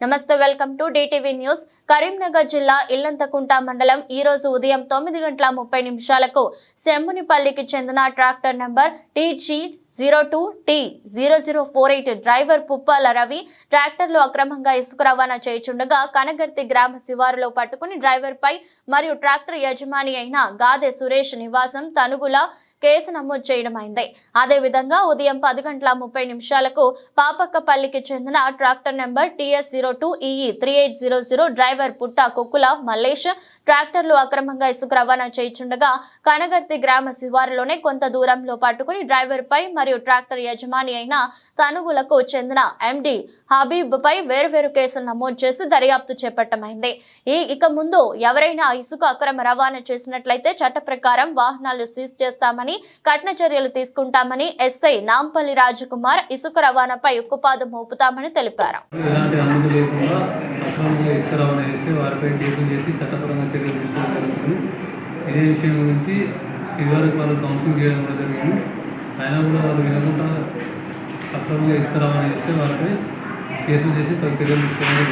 నమస్తే welcome to DTV news. Karimnagar జిల్లా ఇల్లంతకుంట మండలం ఈ రోజు ఉదయం తొమ్మిది గంటల ముప్పై నిమిషాలకు శంభునిపల్లికి చెందిన tractor number TG zero two T zero zero four eight driver Puppala Ravi ట్రాక్టర్లు అక్రమంగా ఇసుక రవాణా చేయుచుండగా కనగర్తి గ్రామ శివారులో పట్టుకుని డ్రైవర్పై మరియు ట్రాక్టర్ యజమాని అయిన గాదె సురేష్ నివాసం తనుగుల కేసు నమోదు చేయడం అయింది అదేవిధంగా ఉదయం పది గంటల ముప్పై నిమిషాలకు పాపక్కపల్లికి చెందిన tractor number TS zero two E E three eight zero zero driver Putta Kukkula Mallesh ట్రాక్టర్లు అక్రమంగా ఇసుక రవాణా చేయుచుండగా కనగర్తి గ్రామ శివారులోనే కొంత దూరంలో పట్టుకుని డ్రైవర్పై మరియు ట్రాక్టర్ యజమాని అయిన తనుగులకు చెందిన ఎండి హబీబ్ పై వేరువేరు కేసులు నమోదు చేసి దర్యాప్తు చేపట్టమైంది. ఈ ఇక ముందు ఎవరైనా ఇసుక అక్రమ రవాణా చేసినట్లయితే చట్ట ప్రకారం వాహనాలు సీజ్ చేస్తామని కఠిన చర్యలు తీసుకుంటామని ఎస్ఐ నాంపల్లి రాజకుమార్ ఇసుక రవాణాపై ఉక్కుపాదం మోపుతామని తెలిపారు. అక్రమంగా ఇసుక రవాణా చేస్తే వారిపై కేసులు చేసి చట్టపరంగా చర్యలు తీసుకోవడం జరుగుతుంది. ఇదే విషయం గురించి ఇదివరకు వాళ్ళు కౌన్సిలింగ్ చేయడం కూడా జరిగింది. అయినా కూడా వాళ్ళు వినకుండా అక్రమంగా ఇస్తారామని చెప్తే వాళ్ళకి వారిపై కేసులు చేసి తగు చర్యలు తీసుకోవడం